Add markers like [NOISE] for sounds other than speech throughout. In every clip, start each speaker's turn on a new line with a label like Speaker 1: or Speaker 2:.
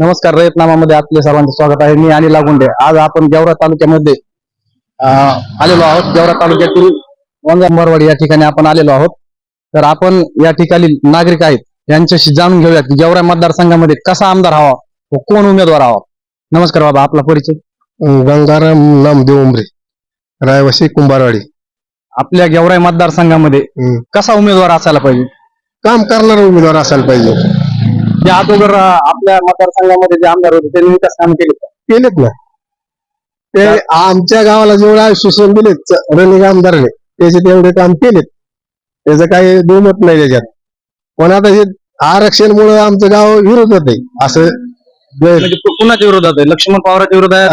Speaker 1: नमस्कार रयतनामामध्ये आपले सर्वांचं स्वागत आहे. मी अनिल लागुंडे आज आपण गेवरा तालुक्यामध्ये आलेलो आहोत. गेवरा तालुक्यातील वंगंबरवाडी या ठिकाणी आपण आलेलो आहोत. तर आपण या ठिकाणी नागरिक आहेत. यांच्याशी जाणून घेऊयात की गेवरा मतदारसंघामध्ये कसा आमदार हवा व कोण उमेदवार हवा? नमस्कार बाबा आपला परिचय.
Speaker 2: गंगाराम नामदेव उमरे रायवासी कुंभारवाडी.
Speaker 1: आपल्या गेवराई मतदारसंघामध्ये. कसा उमेदवार असायला पाहिजे?
Speaker 2: काम करणारा उमेदवार असायला पाहिजे.
Speaker 1: या अगोदर आपल्या मतदारसंघामध्ये जे आमदार होते त्यांनी विकास काम केले?
Speaker 2: केलेत ना ते आमच्या गावाला जेवढा सुचवून दिलेत रनिंग आमदाराने त्याचे तेवढे काम केलेत त्याचं काही दुमत नाही त्याच्यात पण आता हे आरक्षणमुळे आमचं गाव विरोधात आहे असं जे
Speaker 1: म्हणजे कुणाच्या विरोधात आहे लक्ष्मण पवारांच्या विरोधात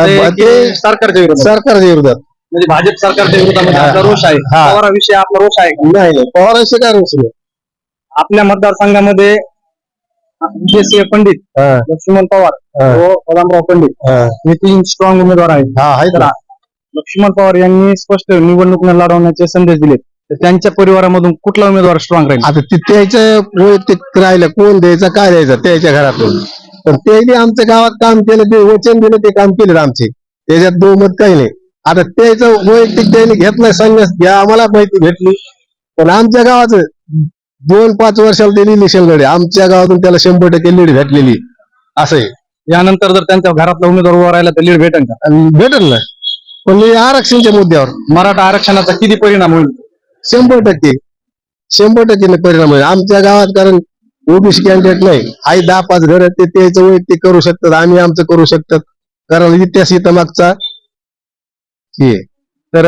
Speaker 1: सरकारच्या विरोधात
Speaker 2: सरकारच्या विरोधात
Speaker 1: म्हणजे भाजप सरकारच्या विरोधामध्ये. आपला रोष आहे. पवाराविषयी आपला रोष आहे का?
Speaker 2: नाही पवारांचे काय रोष नाही.
Speaker 1: आपल्या मतदारसंघामध्ये विजयसिंह पंडित
Speaker 2: हा,
Speaker 1: लक्ष्मण पवार
Speaker 2: हा.
Speaker 1: व बदामराव पंडित.
Speaker 2: हा.
Speaker 1: हे तीन स्ट्रॉंग उमेदवार आहेत.
Speaker 2: हा
Speaker 1: तर लक्ष्मण पवार यांनी स्पष्ट निवडणूक न लढवण्याचे संदेश दिले तर त्यांच्या परिवारामधून कुठला उमेदवार स्ट्रॉंग राहील?
Speaker 2: आता ते त्याचं वैयक्तिक राहिलं कोण द्यायचं काय द्यायचं त्याच्या घरातून. तर त्यांनी आमच्या गावात काम केलं ते वचन दिलं ते काम केलं आमचे. त्याच्यात दोमत काही नाही. आता त्याचं वैयक्तिक त्यांनी घेतलाय संन्यास घ्या आम्हाला माहिती भेटली. पण आमच्या गावाचं दोन पाच वर्षाला इलेक्शन लढे आमच्या गावातून त्याला शंभर टक्के लीड भेटलेली. असं आहे
Speaker 1: यानंतर जर त्यांच्या घरातला उमेदवार उभा राहिला तर लीड भेटेल का?
Speaker 2: आणि भेटेल ना. पण हे आरक्षणच्या मुद्द्यावर.
Speaker 1: मराठा आरक्षणाचा किती परिणाम होईल?
Speaker 2: शंभर टक्के. शंभर टक्के परिणाम आहे आमच्या गावात कारण ओबीसी कॅन्डिडेट नाही. आई दहा पाच घर आहेत, ते त्याचं वैयक्तिक करू शकतात. आम्ही आमचं करू शकतात. कारण इतिहास इथं मागचा. हे.
Speaker 1: तर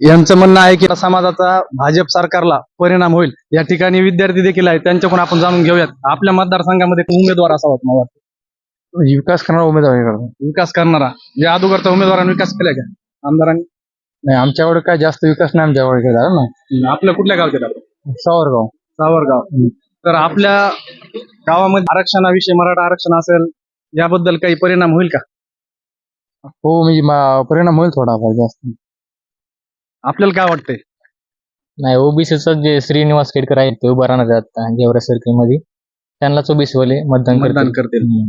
Speaker 1: यांचं म्हणणं आहे की समाजाचा भाजप सरकारला परिणाम होईल. या ठिकाणी विद्यार्थी देखील आहेत त्यांच्याकडून आपण जाणून घेऊयात. आपल्या मतदारसंघामध्ये उमेदवार असावा मला वाटतं?
Speaker 2: विकास करणारा उमेदवार
Speaker 1: विकास करणारा. जे अगोदरचा उमेदवारांनी विकास केलाय का? आमदारांनी?
Speaker 2: नाही आमच्याकडे काय जास्त विकास नाही आमच्याकडे झाला ना?
Speaker 1: आपल्या कुठल्या गावचे
Speaker 2: सावरगाव.
Speaker 1: सावरगाव. तर आपल्या गावामध्ये आरक्षणाविषयी मराठा आरक्षण असेल याबद्दल काही परिणाम होईल का?
Speaker 2: हो म्हणजे परिणाम होईल थोडाफार जास्त.
Speaker 1: आपल्याला काय वाटतंय?
Speaker 3: नाही ओबीसीचा जे श्रीनिवास केडकर आहेत ते उभा राहणार आहेत आता गेवरा सर्कलमध्ये त्यांनाच ओबीसी वाले मतदान
Speaker 1: मतदान
Speaker 3: करतील.
Speaker 1: करतील
Speaker 3: हम्म.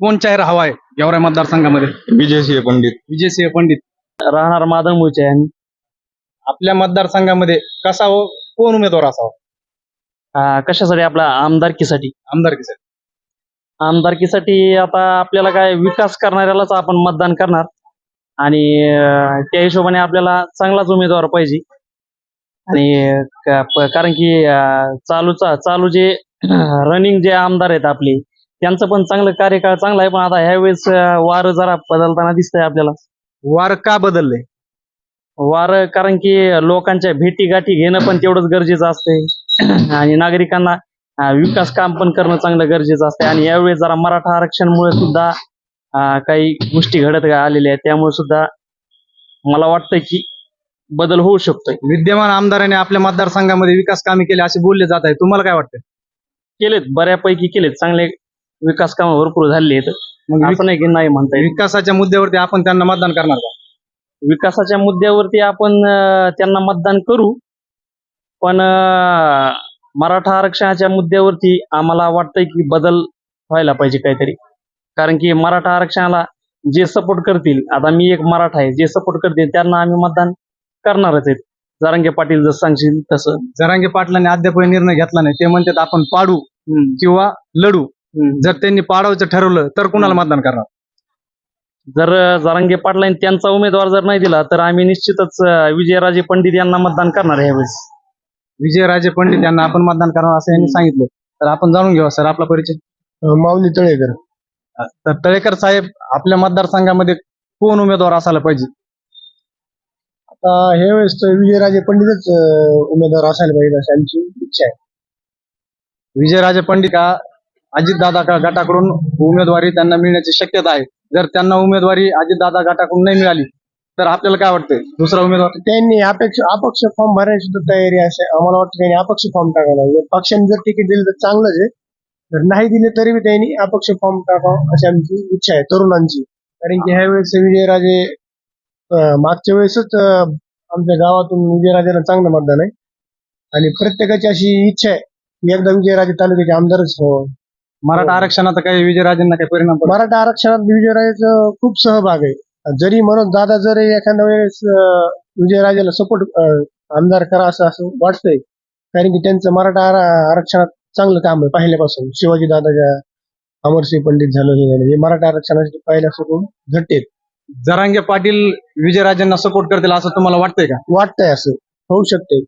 Speaker 1: कोण चेहरा हवा आहे गेवराई मतदारसंघामध्ये?
Speaker 2: विजयसिंह पंडित.
Speaker 1: विजयसिंह पंडित.
Speaker 3: राहणार मुळचे आहे
Speaker 1: आपल्या मतदारसंघामध्ये कसा हो कोण उमेदवार असावा?
Speaker 3: आ, कशासाठी आपला आमदारकीसाठी?
Speaker 1: आमदारकीसाठी.
Speaker 3: आमदारकीसाठी आता आपल्याला काय विकास करणाऱ्यालाच आपण मतदान करणार. आणि त्या हिशोबाने आपल्याला चांगलाच उमेदवार पाहिजे. आणि कारण की चालूचा चालू जे [CLEARS THROAT] रनिंग जे आमदार आहेत आपले त्यांचं पण चांगलं कार्यकाळ चांगला आहे पण आता ह्यावेळेस वारं जरा बदलताना दिसतंय आपल्याला.
Speaker 1: वार का बदलले
Speaker 3: वार कारण की लोकांच्या भेटी गाठी घेणं पण तेवढंच गरजेचं असते आणि नागरिकांना विकास काम पण करणं चांगलं गरजेचं असते आणि यावेळेस जरा मराठा आरक्षणमुळे सुद्धा काही गोष्टी घडत आलेल्या आहेत. त्यामुळे सुद्धा मला वाटतं की बदल होऊ शकतोय.
Speaker 1: विद्यमान आमदारांनी आपल्या मतदारसंघामध्ये विकास कामे केली असे बोलले जात आहे तुम्हाला काय वाटतं
Speaker 3: केलेत. बऱ्यापैकी केलेत. चांगले विकास कामं भरपूर झालेली आहेत.
Speaker 1: मग
Speaker 3: असं नाही की नाही म्हणता येईल
Speaker 1: विकासाच्या मुद्द्यावरती आपण त्यांना मतदान करणार का?
Speaker 3: विकासाच्या मुद्द्यावरती आपण त्यांना मतदान करू. पण मराठा आरक्षणाच्या मुद्द्यावरती आम्हाला वाटतंय की बदल व्हायला पाहिजे काहीतरी. कारण की मराठा आरक्षणाला जे सपोर्ट करतील आता मी एक मराठा आहे जे सपोर्ट करतील त्यांना आम्ही मतदान करणारच आहेत. जारांगे पाटील जसं सांगशील तसं.
Speaker 1: जरांगे पाटलांनी अद्याप निर्णय घेतला नाही. ते म्हणतात आपण पाडू किंवा लढू. जर त्यांनी पाडायचं ठरवलं तर कुणाला मतदान करणार?
Speaker 3: जर जारांगे पाटलांनी त्यांचा उमेदवार जर नाही दिला तर आम्ही निश्चितच विजयराजे पंडित यांना मतदान करणार आहे यावेळेस.
Speaker 1: विजयराजे पंडित यांना आपण मतदान करणार असं यांनी सांगितलं. तर आपण जाणून घेऊ सर आपला परिचय.
Speaker 2: माऊली तळेकर.
Speaker 1: तर तळेकर साहेब आपल्या मतदारसंघामध्ये कोण उमेदवार असायला पाहिजे?
Speaker 2: आता हे वेळेस विजयराजे पंडितच उमेदवार असायला पाहिजे अशी आमची इच्छा आहे.
Speaker 1: विजयराजे पंडित का अजितदादा का गटाकडून उमेदवारी त्यांना मिळण्याची शक्यता आहे. जर त्यांना उमेदवारी अजितदादा गटाकडून नाही मिळाली तर आपल्याला काय वाटतंय? दुसरा उमेदवार?
Speaker 2: त्यांनी अपेक्ष अपक्ष फॉर्म भरायची सुद्धा तयारी असे आम्हाला वाटतं त्यांनी अपक्ष फॉर्म टाकायला पक्षाने जर तिकीट दिलं तर चांगलंच आहे. जर नाही दिले तरी बी त्यांनी अपक्ष फॉर्म टाकावं अशी आमची इच्छा आहे तरुणांची. कारण की ह्या वेळेस विजयराजे मागच्या वेळेसच आमच्या गावातून विजयराजेला चांगलं मतदान आहे. आणि प्रत्येकाची अशी इच्छा आहे की एकदा विजयराजे तालुक्याचे आमदारच हो
Speaker 1: मराठा आरक्षणाचा काही विजयराजेंना काही परिणाम?
Speaker 4: मराठा आरक्षणात विजयराजेचं खूप सहभाग आहे. जरी म्हणून दादा जरी एखाद्या वेळेस अं, विजयराजेला सपोर्ट आमदार करा असं असं वाटतंय कारण की त्यांचं मराठा आर- आरक्षणात चांगलं काम आहे. पहिल्यापासून शिवाजी दादाच्या अमरसिंह पंडित झालं हे झालं हे मराठा आरक्षणासाठी पहिल्यापासून झटते
Speaker 1: जरांगे पाटील विजयराजेंना सपोर्ट करतील असं तुम्हाला वाटतंय का?
Speaker 4: वाटतंय असं. होऊ शकते